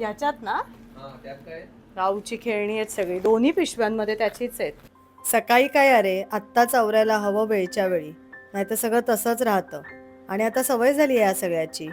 याच्यात ना हा राऊची खेळणी आहेत सगळी. दोन्ही पिशव्यांमध्ये त्याचीच आहेत. सकाळी काय अरे? आत्ताच आवरायला हवं वेळच्या वेळी. नाही तर सगळं तसंच राहतं. आणि आता सवय झाली आहे या सगळ्याची.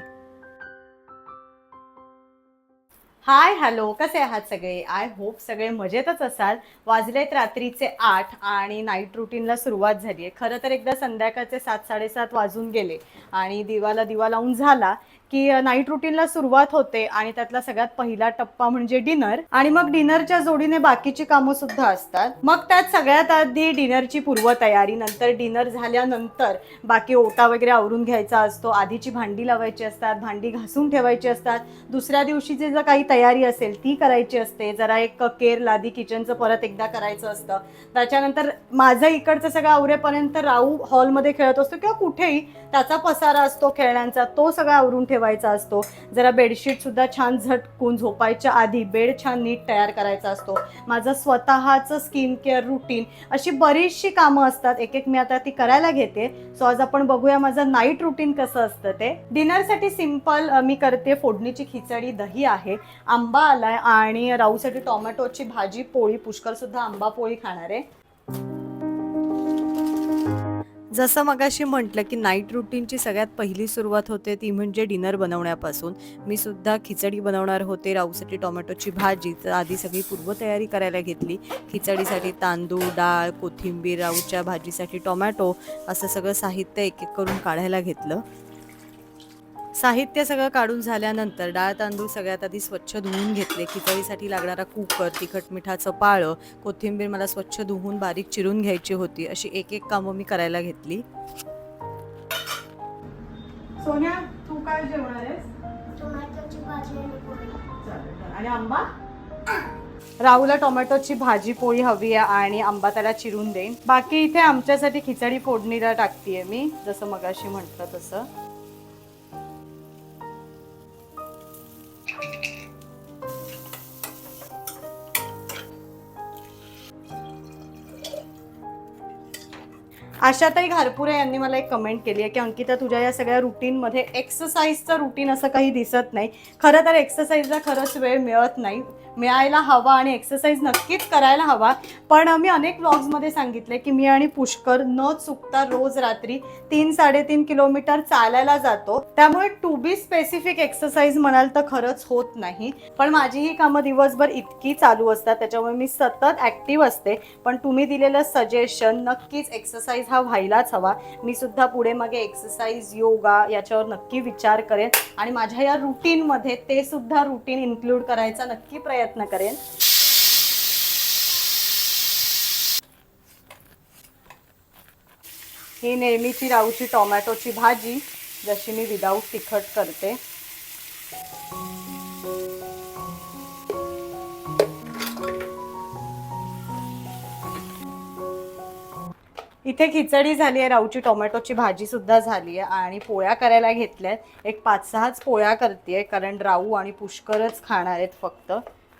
Hi hello. कसे आहात सगळे? आय होप सगळे मजेतच असाल. वाजलेत रात्रीचे आठ आणि नाईट रुटीनला सुरुवात झाली आहे. खरं तर एकदा संध्याकाळचे सात साडेसात वाजून गेले आणि दिवाला दिवा लावून झाला. की नाईट रुटीनला सुरुवात होते आणि त्यातला सगळ्यात पहिला टप्पा म्हणजे डिनर आणि मग डिनरच्या जोडीने बाकीची कामं सुद्धा असतात. मग त्यात सगळ्यात आधी डिनरची पूर्वतयारी नंतर डिनर झाल्यानंतर बाकी ओटा वगैरे आवरून घ्यायचा असतो. आधीची भांडी लावायची असतात भांडी घासून ठेवायची असतात. दुसऱ्या दिवशीची जर काही तयारी असेल ती करायची असते. जरा एक केर लादी किचनचं परत एकदा करायचं असतं. त्याच्यानंतर माझं इकडचं सगळं आवरेपर्यंत राहू हॉलमध्ये खेळत असतो किंवा कुठेही त्याचा पसारा असतो खेळण्यांचा तो सगळा आवरून ठेवायचा. असतो. जरा बेडशीट सुद्धा छान झटकून झोपायच्या आधी बेड छान नीट तयार करायचा असतो. माझं स्वतःचं स्किन केअर रुटीन अशी बरीचशी कामं असतात. एक एक मी आता ती करायला घेते. सो आज आपण बघूया माझं नाईट रुटीन कसं असतं ते. डिनरसाठी सिंपल मी करते. फोडणीची खिचडी दही आहे. आंबा आलाय आणि राहूसाठी टोमॅटोची भाजी पोळी पुष्कळ सुद्धा आंबा पोळी खाणार आहे. जसं मगाशी म्हटलं की नाईट रुटीनची सगळ्यात पहिली सुरुवात होते ती म्हणजे डिनर बनवण्यापासून. मी सुद्धा खिचडी बनवणार होते राऊसाठी टोमॅटोची भाजी तर आधी सगळी पूर्वतयारी करायला घेतली. खिचडीसाठी तांदूळ डाळ कोथिंबीर राऊच्या भाजीसाठी टोमॅटो असं सगळं साहित्य एक एक करून काढायला घेतलं. साहित्य सगळं काढून झाल्यानंतर डाळ तांदूळ सगळ्यात आधी स्वच्छ धुवून घेतले. खिचडीसाठी लागणारा कुकर तिखट मिठाचं पाळं कोथिंबीर मला स्वच्छ धुवून बारीक चिरून घ्यायची होती. अशी एक एक कामं मी करायला घेतली. सोन्या तू काय जेवणार आहेस? टोमॅटोची भाजी आणि पोळी. आणि आंबा? राहूला टोमॅटोची भाजी पोळी हवी आहे आणि आंबा त्याला चिरून देईन. बाकी इथे आमच्यासाठी खिचडी फोडणीला टाकतीये मी जसं मगाशी म्हटलं तसं. आशाताई घारपुरे यांनी मला एक कमेंट केली आहे की अंकिता तुझ्या या सगळ्या रुटीनमध्ये एक्सरसाइजचं रुटीन असं काही दिसत नाही. खरं तर एक्सरसाइजला खरंच वेळ मिळत नाही. मिळायला हवा आणि एक्सरसाइज नक्कीच करायला हवा. पण मी अनेक व्लॉग्समध्ये सांगितले की मी आणि पुष्कर न चुकता रोज रात्री तीन साडेतीन किलोमीटर चालायला जातो. त्यामुळे टू बी स्पेसिफिक एक्सरसाइज म्हणाल तर खरंच होत नाही. पण माझी ही कामं दिवसभर इतकी चालू असतात त्याच्यामुळे मी सतत ॲक्टिव्ह असते. पण तुम्ही दिलेलं सजेशन नक्कीच एक्सरसाइज हा व्हायलाच हवा. मी सुद्धा पुढे मागे एक्सरसाइज योगा याच्यावर नक्की विचार करेन. आणि माझ्या या रुटीनमध्ये ते सुद्धा रुटीन इन्क्लूड करायचा नक्की प्रयत्न करेन. ही नेहमीची राऊची टोमॅटोची भाजी जशी मी विदाऊट तिखट करते. इथे खिचडी झाली आहे राऊची टोमॅटोची भाजी सुद्धा झाली आहे आणि पोळ्या करायला घेतल्यात एक पाच सहाच पोळ्या करते कारण राऊ आणि पुष्करच खाणार आहेत फक्त.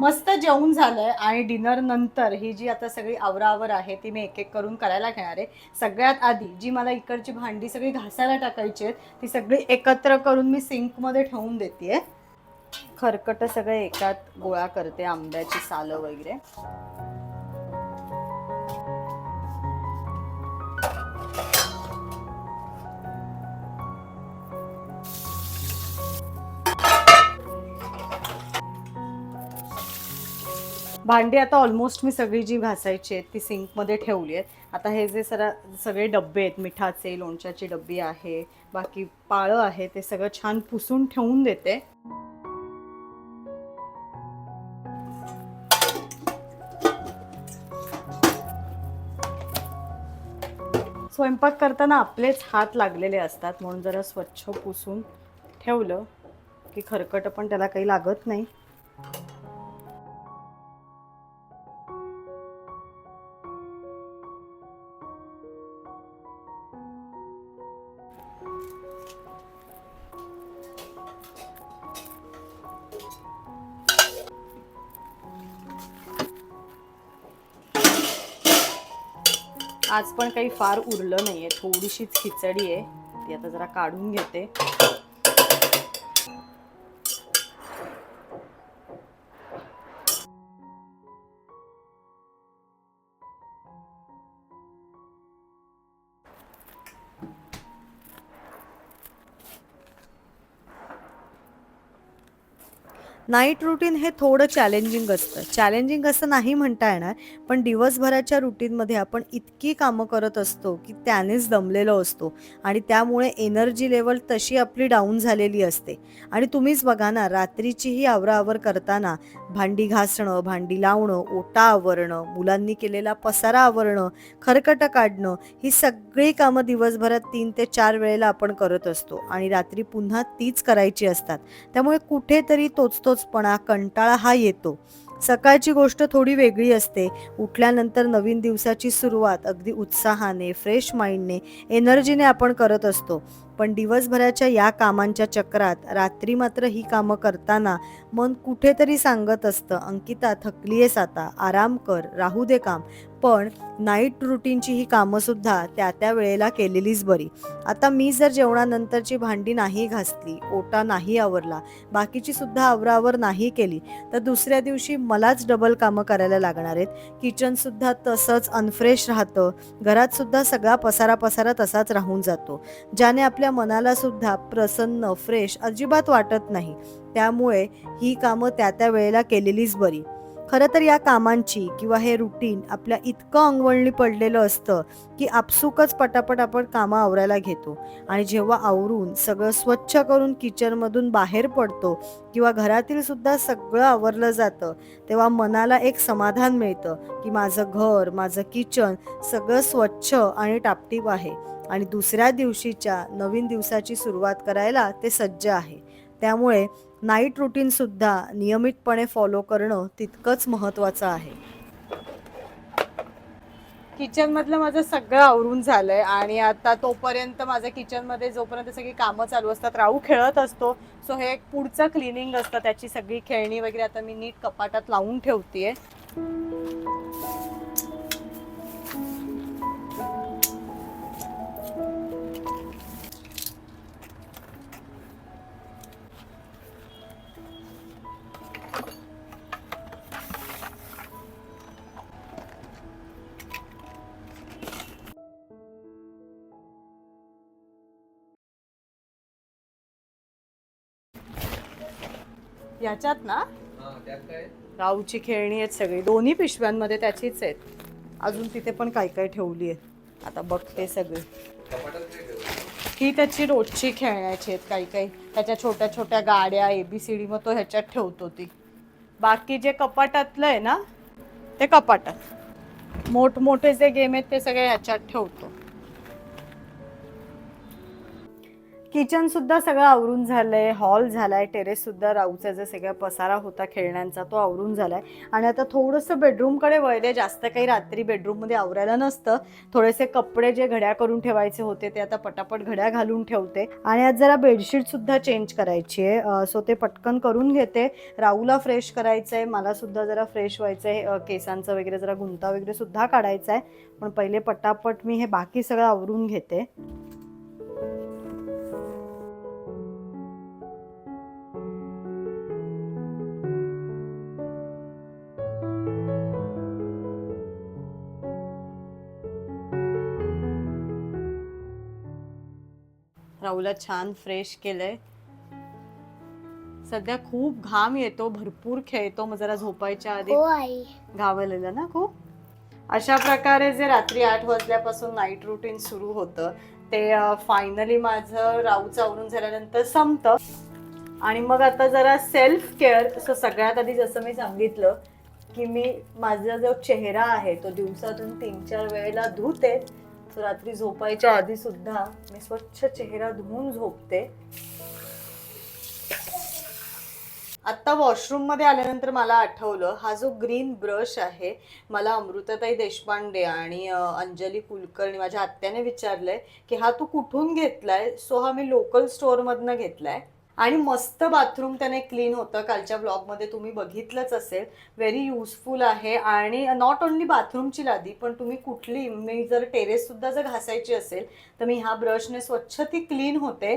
मस्त जेवण झालंय आणि डिनर नंतर ही जी आता सगळी आवरावर आहे ती मी एक एक करून करायला घेणार आहे. सगळ्यात आधी जी मला इकडची भांडी सगळी घासायला टाकायची आहेत ती सगळी एकत्र करून मी सिंकमध्ये ठेवून देते खरकट सगळे एकात गोळा करते आंब्याची सालं वगैरे. भांडी आता ऑलमोस्ट मी सगळी जी घासायची आहेत ती सिंकमध्ये ठेवली आहेत. आता हे जे सरा सगळे डब्बे आहेत मिठाचे लोणच्याची डब्बी आहे बाकी पाळं आहे ते सगळं छान पुसून ठेवून देते. स्वयंपाक करताना आपलेच हात लागलेले असतात म्हणून जरा स्वच्छ पुसून ठेवलं की खरकट पण त्याला काही लागत नाही. आज पण काही फार उरलं नाहीये. थोडीशीच खिचडी आहे. ती आता जरा काढून घेते. नाईट रुटीन हे थोडं चॅलेंजिंग असतं. चॅलेंजिंग असं नाही म्हणता येणार पण दिवसभराच्या रुटीनमध्ये आपण इतकी कामं करत असतो की त्यानेच दमलेलो असतो आणि त्यामुळे एनर्जी लेवल तशी आपली डाऊन झालेली असते. आणि तुम्हीच बघा ना रात्रीचीही आवराआवर करताना भांडी घासणं भांडी लावणं ओटा आवरणं मुलांनी केलेला पसारा आवरणं खरकटं काढणं ही सगळी कामं दिवसभरात तीन ते चार वेळेला आपण करत असतो आणि रात्री पुन्हा तीच करायची असतात. त्यामुळे कुठेतरी तोचतोचपणा कंटाळा हा येतो. सकाळची गोष्ट थोडी वेगळी असते. उठल्यानंतर नवीन दिवसाची सुरुवात अगदी उत्साहाने फ्रेश माइंडने एनर्जीने आपण करत असतो. पण दिवसभराच्या या कामांच्या चक्रात रात्री मात्र ही कामं करताना मन कुठेतरी सांगत असतं. अंकिता थकलीयस आता आराम कर राहू दे काम. पण नाईट रुटीनची ही कामंसुद्धा त्या त्या वेळेला केलेलीच बरी. आता मी जर जेवणानंतरची भांडी नाही घासली ओटा नाही आवरला बाकीची सुद्धा आवरावर नाही केली तर दुसऱ्या दिवशी मलाच डबल कामं करायला लागणार आहेत. किचनसुद्धा तसंच अनफ्रेश राहतं. घरातसुद्धा सगळा पसारा पसारा तसाच राहून जातो. ज्याने आपल्या मनाला सुद्धा प्रसन्न फ्रेश अजिबात वाटत नाही. त्यामुळे ही कामं त्या त्या वेळेला केलेलीच बरी. खरं तर या कामांची किंवा हे रुटीन आपल्या इतकं अंगवळणी पडलेलं असतं की आपसुकच पटापट आपण कामं आवरायला घेतो. आणि जेव्हा आवरून सगळं स्वच्छ करून किचनमधून बाहेर पडतो किंवा घरातील सुद्धा सगळं आवरलं जातं तेव्हा मनाला एक समाधान मिळतं की माझं घर माझं किचन सगळं स्वच्छ आणि टापटीप आहे. आणि दुसऱ्या दिवशीच्या नवीन दिवसाची सुरुवात करायला ते सज्ज आहे. त्यामुळे नाईट रुटीनसुद्धा नियमितपणे फॉलो करणं तितकंच महत्त्वाचं आहे. किचनमधलं माझं सगळं आवरून झालंय आणि आता तोपर्यंत माझ्या किचनमध्ये जोपर्यंत सगळी कामं चालू असतात राहू खेळत असतो सो हे एक पुढचं क्लिनिंग असतं त्याची सगळी खेळणी वगैरे आता मी नीट कपाटात लावून ठेवतेय. याच्यात ना राहूची खेळणी आहेत सगळी. दोन्ही पिशव्यांमध्ये त्याचीच आहेत. अजून तिथे पण काय काय ठेवली आहे आता बघते सगळी. ही त्याची रोजची खेळण्याची आहेत काही काही. त्याच्या छोट्या छोट्या गाड्या एबीसीडी मग तो ह्याच्यात ठेवतो ती. बाकी जे कपाटातलं आहे ना ते कपाटात. मोठमोठे जे गेम आहेत ते सगळे ह्याच्यात ठेवतो. किचन सुद्धा सगळं आवरून झालंय हॉल झालाय टेरेस सुद्धा राऊचा जे सगळा पसारा होता खेळण्यांचा तो आवरून झालाय. आणि आता थोडंसं बेडरूमकडे वळले जास्त काही रात्री बेडरूममध्ये आवरायला नसतं. थोडेसे कपडे जे घड्या करून ठेवायचे होते ते आता पटापट घड्या घालून ठेवते. आणि आज जरा बेडशीट सुद्धा चेंज करायची आहे. सो ते पटकन करून घेते. राहूला फ्रेश करायचं आहे मला सुद्धा जरा फ्रेश व्हायचं आहे केसांचं वगैरे जरा गुंता वगैरे सुद्धा काढायचा आहे पण पहिले पटापट मी हे बाकी सगळं आवरून घेते. राहूला छान फ्रेश केलंय. सध्या खूप घाम येतो भरपूर खेळतो मग जरा झोपायच्या आधी हो आई. घावलेलं ना खूप? अशा प्रकारे जे रात्री आठ वाजल्यापासून नाईट रुटीन सुरू होतं ते फायनली माझं राऊचं आवरून झाल्यानंतर संपतं. आणि मग आता जरा सेल्फ केअर सो सगळ्यात आधी जसं मी सांगितलं की मी माझा जो चेहरा आहे तो दिवसातून तीन चार वेळेला धुते सो रात्री झोपायच्या आधी सुद्धा मी स्वच्छ चेहरा धुवून झोपते. आत्ता वॉशरूममध्ये आल्यानंतर मला आठवलं हा जो ग्रीन ब्रश आहे मला अमृताताई देशपांडे आणि अंजली कुलकर्णी माझ्या आत्याने विचारलंय की हा तू कुठून घेतलाय? सो हा मी लोकल स्टोअरमधनं घेतलाय. आणि मस्त बाथरूम त्याने क्लीन होतं. कालच्या ब्लॉगमध्ये तुम्ही बघितलंच असेल. व्हेरी युजफुल आहे. आणि नॉट ओन्ली बाथरूमची लादी पण तुम्ही कुठली मी जर टेरेस सुद्धा जर घासायची असेल तर मी ह्या ब्रशने स्वच्छ ती क्लीन होते.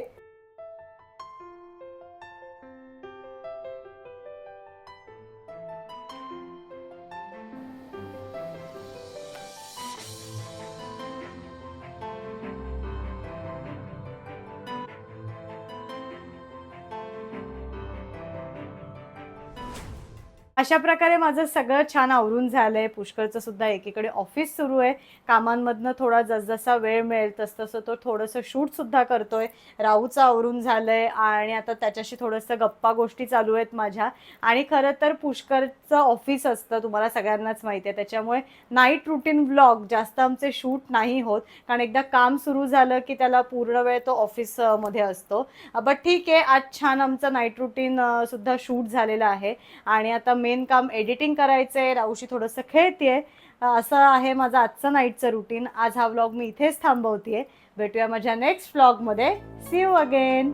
अशा प्रकारे माझं सगळं छान आवरून झालंय. पुष्कळचं सुद्धा एकीकडे ऑफिस सुरू आहे. कामांमधनं थोडा जसजसा वेळ मिळेल तसतसं तो थोडंसं शूट सुद्धा करतोय. राहूचं आवरून झालंय आणि आता त्याच्याशी थोडंसं गप्पा गोष्टी चालू आहेत माझ्या. आणि खरं तर पुष्करचं ऑफिस असतं तुम्हाला सगळ्यांनाच माहिती आहे. त्याच्यामुळे नाईट रुटीन ब्लॉग जास्त आमचे शूट नाही होत. कारण एकदा काम सुरू झालं की त्याला पूर्ण वेळ तो ऑफिसमध्ये असतो. बट ठीक आहे आज छान आमचं नाईट रुटीन सुद्धा शूट झालेलं आहे. आणि आता मे मेन काम एडिटिंग करायचं आहे राऊशी थोडंसं खेळतेय. असं आहे माझं आजचं नाईटचं रुटीन आज हा व्लॉग मी इथेच थांबवतेय. भेटूया माझ्या नेक्स्ट व्लॉगमध्ये सी यू अगेन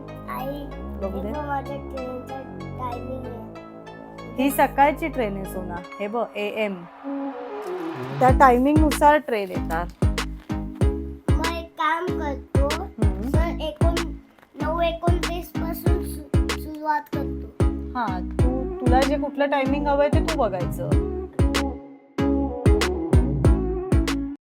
टायमिंग ही सकाळची ट्रेन आहे सोना. हे बघ ए एम त्या टायमिंगनुसार ट्रेन येतात. मग एक काम करतो. सर एकोण नऊ एकोणतीसपासून सुरुवात करतो. हा. तुला जे कुठलं टायमिंग हवंय ते तू बघायचं.